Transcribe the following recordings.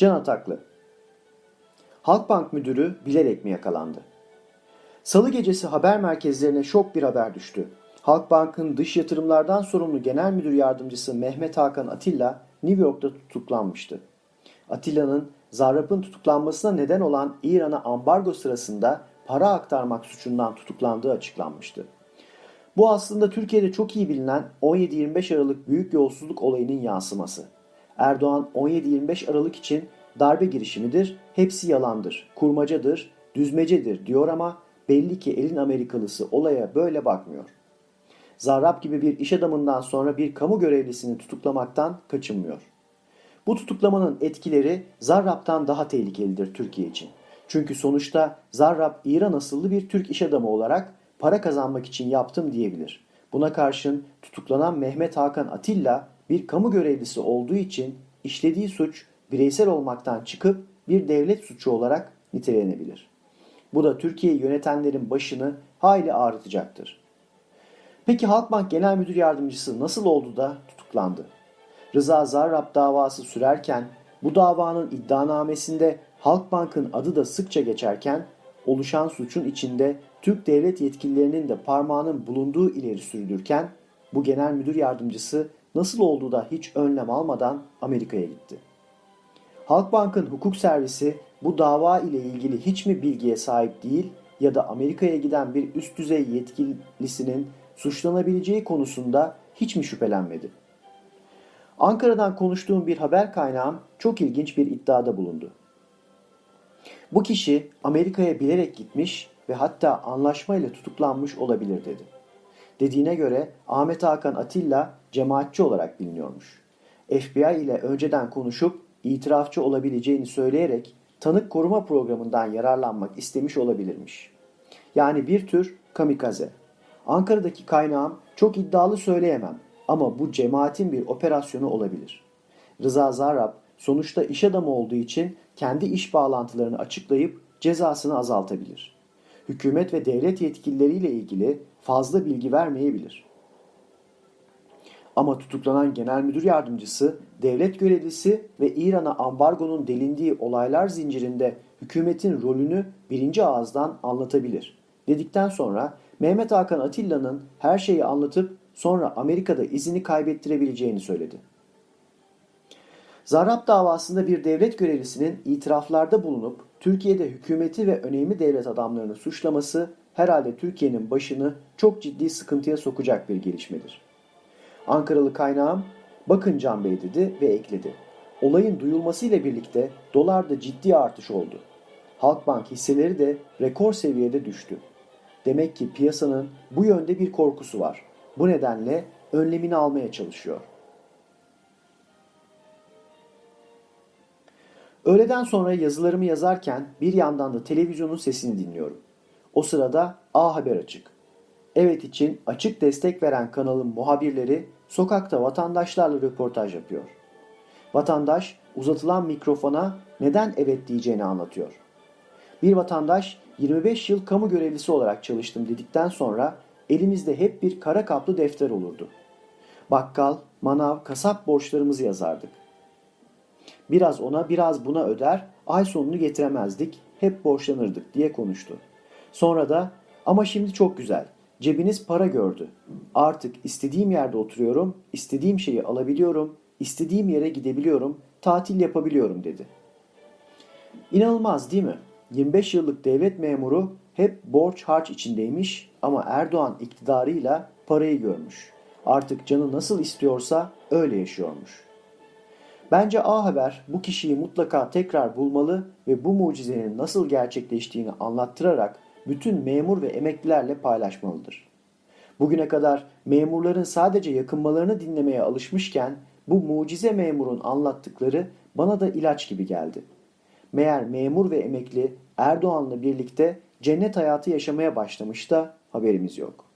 Can Ataklı Halkbank müdürü bilerek mi yakalandı? Salı gecesi haber merkezlerine şok bir haber düştü. Halkbank'ın dış yatırımlardan sorumlu genel müdür yardımcısı Mehmet Hakan Atilla New York'ta tutuklanmıştı. Atilla'nın Zarrab'ın tutuklanmasına neden olan İran'a ambargo sırasında para aktarmak suçundan tutuklandığı açıklanmıştı. Bu aslında Türkiye'de çok iyi bilinen 17-25 Aralık büyük yolsuzluk olayının yansıması. Erdoğan 17-25 Aralık için darbe girişimidir, hepsi yalandır, kurmacadır, düzmecedir diyor ama belli ki elin Amerikalısı olaya böyle bakmıyor. Zarrab gibi bir iş adamından sonra bir kamu görevlisini tutuklamaktan kaçınmıyor. Bu tutuklamanın etkileri Zarrab'tan daha tehlikelidir Türkiye için. Çünkü sonuçta Zarrab İran asıllı bir Türk iş adamı olarak para kazanmak için yaptım diyebilir. Buna karşın tutuklanan Mehmet Hakan Atilla bir kamu görevlisi olduğu için işlediği suç bireysel olmaktan çıkıp bir devlet suçu olarak nitelenebilir. Bu da Türkiye yönetenlerin başını hayli ağrıtacaktır. Peki Halkbank Genel Müdür Yardımcısı nasıl oldu da tutuklandı? Rıza Zarrab davası sürerken bu davanın iddianamesinde Halkbank'ın adı da sıkça geçerken oluşan suçun içinde Türk devlet yetkililerinin de parmağının bulunduğu ileri sürülürken bu genel müdür yardımcısı nasıl olduğu da hiç önlem almadan Amerika'ya gitti. Halkbank'ın hukuk servisi bu dava ile ilgili hiç mi bilgiye sahip değil ya da Amerika'ya giden bir üst düzey yetkilisinin suçlanabileceği konusunda hiç mi şüphelenmedi? Ankara'dan konuştuğum bir haber kaynağım çok ilginç bir iddiada bulundu. Bu kişi Amerika'ya bilerek gitmiş ve hatta anlaşmayla tutuklanmış olabilir dedi. Dediğine göre Ahmet Hakan Atilla cemaatçi olarak biliniyormuş. FBI ile önceden konuşup itirafçı olabileceğini söyleyerek tanık koruma programından yararlanmak istemiş olabilirmiş. Yani bir tür kamikaze. Ankara'daki kaynağım çok iddialı söyleyemem ama bu cemaatin bir operasyonu olabilir. Rıza Zarrab sonuçta iş adamı olduğu için kendi iş bağlantılarını açıklayıp cezasını azaltabilir. Hükümet ve devlet yetkilileriyle ilgili fazla bilgi vermeyebilir. Ama tutuklanan genel müdür yardımcısı, devlet görevlisi ve İran'a ambargonun delindiği olaylar zincirinde hükümetin rolünü birinci ağızdan anlatabilir. Dedikten sonra Mehmet Hakan Atilla'nın her şeyi anlatıp sonra Amerika'da izini kaybettirebileceğini söyledi. Zarrab davasında bir devlet görevlisinin itiraflarda bulunup Türkiye'de hükümeti ve önemli devlet adamlarını suçlaması herhalde Türkiye'nin başını çok ciddi sıkıntıya sokacak bir gelişmedir. Ankaralı kaynağım bakın Can Bey dedi ve ekledi. Olayın duyulmasıyla birlikte dolarda ciddi artış oldu. Halkbank hisseleri de rekor seviyede düştü. Demek ki piyasanın bu yönde bir korkusu var. Bu nedenle önlemini almaya çalışıyor. Öğleden sonra yazılarımı yazarken bir yandan da televizyonun sesini dinliyorum. O sırada A Haber açık. Evet için açık destek veren kanalın muhabirleri sokakta vatandaşlarla röportaj yapıyor. Vatandaş uzatılan mikrofona neden evet diyeceğini anlatıyor. Bir vatandaş 25 yıl kamu görevlisi olarak çalıştım dedikten sonra elimizde hep bir kara kaplı defter olurdu. Bakkal, manav, kasap borçlarımızı yazardık. Biraz ona biraz buna öder, ay sonunu getiremezdik, hep borçlanırdık diye konuştu. Sonra da ama şimdi çok güzel, cebiniz para gördü. Artık istediğim yerde oturuyorum, istediğim şeyi alabiliyorum, istediğim yere gidebiliyorum, tatil yapabiliyorum dedi. İnanılmaz değil mi? 25 yıllık devlet memuru hep borç harç içindeymiş ama Erdoğan iktidarıyla parayı görmüş. Artık canı nasıl istiyorsa öyle yaşıyormuş. Bence A Haber bu kişiyi mutlaka tekrar bulmalı ve bu mucizenin nasıl gerçekleştiğini anlattırarak bütün memur ve emeklilerle paylaşmalıdır. Bugüne kadar memurların sadece yakınmalarını dinlemeye alışmışken bu mucize memurun anlattıkları bana da ilaç gibi geldi. Meğer memur ve emekli Erdoğan'la birlikte cennet hayatı yaşamaya başlamış da haberimiz yok.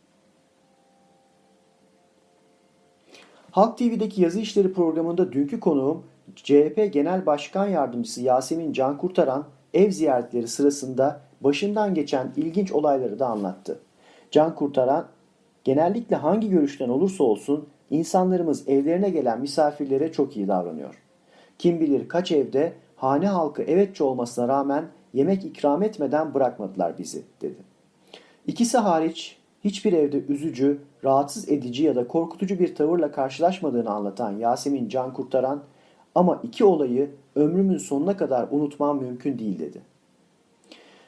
Halk TV'deki yazı işleri programında dünkü konuğum CHP Genel Başkan Yardımcısı Yasemin Can Kurtaran ev ziyaretleri sırasında başından geçen ilginç olayları da anlattı. Can Kurtaran genellikle hangi görüşten olursa olsun insanlarımız evlerine gelen misafirlere çok iyi davranıyor. Kim bilir kaç evde hane halkı evetçi olmasına rağmen yemek ikram etmeden bırakmadılar bizi dedi. İkisi hariç hiçbir evde üzücü, rahatsız edici ya da korkutucu bir tavırla karşılaşmadığını anlatan Yasemin Can Kurtaran ama iki olayı ömrümün sonuna kadar unutmam mümkün değil dedi.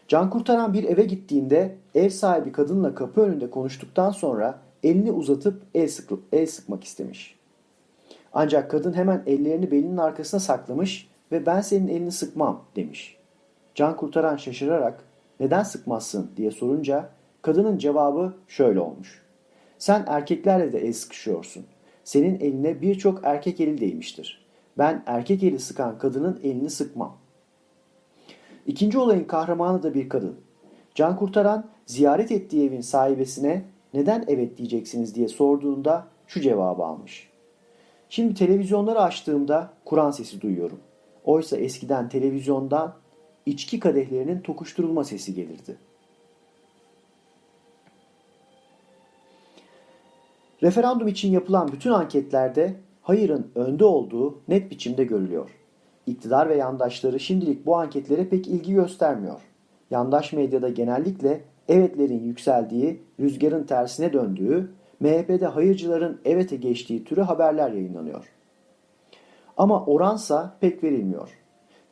Can Kurtaran bir eve gittiğinde ev sahibi kadınla kapı önünde konuştuktan sonra elini uzatıp el, sık el sıkmak istemiş. Ancak kadın hemen ellerini belinin arkasına saklamış ve ben senin elini sıkmam demiş. Can Kurtaran şaşırarak neden sıkmazsın diye sorunca kadının cevabı şöyle olmuş. Sen erkeklerle de el sıkışıyorsun. Senin eline birçok erkek eli değmiştir. Ben erkek eli sıkan kadının elini sıkmam. İkinci olayın kahramanı da bir kadın. Can Kurtaran ziyaret ettiği evin sahibesine neden evet diyeceksiniz diye sorduğunda şu cevabı almış. Şimdi televizyonları açtığımda Kur'an sesi duyuyorum. Oysa eskiden televizyondan içki kadehlerinin tokuşturulma sesi gelirdi. Referandum için yapılan bütün anketlerde hayırın önde olduğu net biçimde görülüyor. İktidar ve yandaşları şimdilik bu anketlere pek ilgi göstermiyor. Yandaş medyada genellikle evetlerin yükseldiği, rüzgarın tersine döndüğü, MHP'de hayırcıların evete geçtiği türü haberler yayınlanıyor. Ama oransa pek verilmiyor.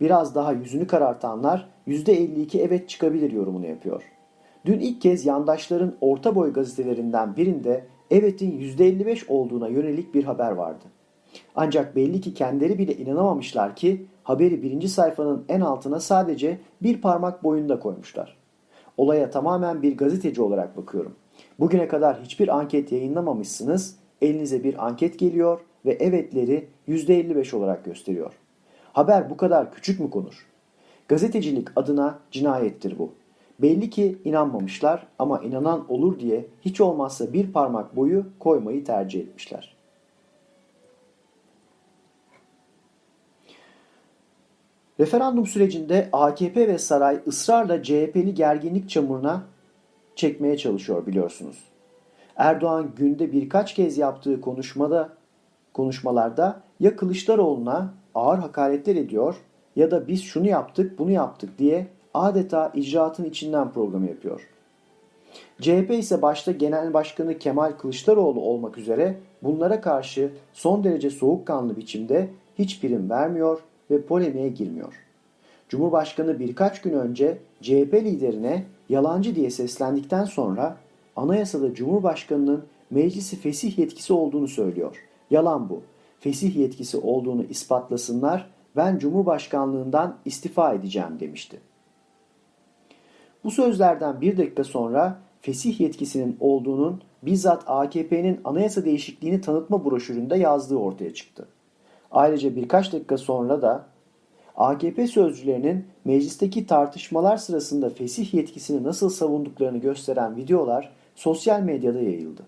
Biraz daha yüzünü karartanlar %52 evet çıkabilir yorumunu yapıyor. Dün ilk kez yandaşların orta boy gazetelerinden birinde evetin %55 olduğuna yönelik bir haber vardı. Ancak belli ki kendileri bile inanamamışlar ki haberi birinci sayfanın en altına sadece bir parmak boyunda koymuşlar. Olaya tamamen bir gazeteci olarak bakıyorum. Bugüne kadar hiçbir anket yayınlamamışsınız, elinize bir anket geliyor ve evetleri %55 olarak gösteriyor. Haber bu kadar küçük mü konur? Gazetecilik adına cinayettir bu. Belli ki inanmamışlar ama inanan olur diye hiç olmazsa bir parmak boyu koymayı tercih etmişler. Referandum sürecinde AKP ve saray ısrarla CHP'li gerginlik çamuruna çekmeye çalışıyor biliyorsunuz. Erdoğan günde birkaç kez yaptığı konuşmada konuşmalarda ya Kılıçdaroğlu'na ağır hakaretler ediyor ya da biz şunu yaptık bunu yaptık diye adeta icraatın içinden program yapıyor. CHP ise başta Genel Başkanı Kemal Kılıçdaroğlu olmak üzere bunlara karşı son derece soğukkanlı biçimde hiç prim vermiyor ve polemiğe girmiyor. Cumhurbaşkanı birkaç gün önce CHP liderine yalancı diye seslendikten sonra anayasada Cumhurbaşkanının meclisi fesih yetkisi olduğunu söylüyor. Yalan bu. Fesih yetkisi olduğunu ispatlasınlar ben Cumhurbaşkanlığından istifa edeceğim demişti. Bu sözlerden bir dakika sonra fesih yetkisinin olduğunun bizzat AKP'nin anayasa değişikliğini tanıtma broşüründe yazdığı ortaya çıktı. Ayrıca birkaç dakika sonra da AKP sözcülerinin meclisteki tartışmalar sırasında fesih yetkisini nasıl savunduklarını gösteren videolar sosyal medyada yayıldı.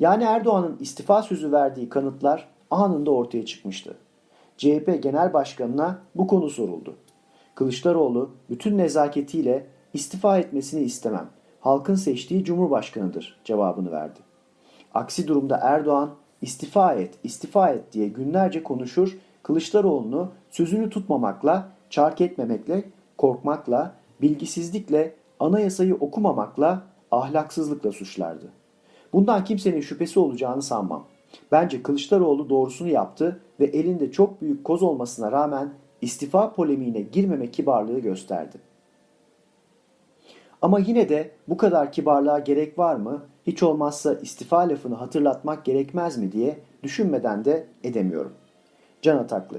Yani Erdoğan'ın istifa sözü verdiği kanıtlar anında ortaya çıkmıştı. CHP Genel Başkanı'na bu konu soruldu. Kılıçdaroğlu bütün nezaketiyle istifa etmesini istemem. Halkın seçtiği Cumhurbaşkanıdır cevabını verdi. Aksi durumda Erdoğan istifa et, istifa et diye günlerce konuşur, Kılıçdaroğlu'nu sözünü tutmamakla, çark etmemekle, korkmakla, bilgisizlikle, anayasayı okumamakla, ahlaksızlıkla suçlardı. Bundan kimsenin şüphesi olacağını sanmam. Bence Kılıçdaroğlu doğrusunu yaptı ve elinde çok büyük koz olmasına rağmen istifa polemiğine girmeme kibarlığı gösterdi. Ama yine de bu kadar kibarlığa gerek var mı? Hiç olmazsa istifa lafını hatırlatmak gerekmez mi diye düşünmeden de edemiyorum. Can Ataklı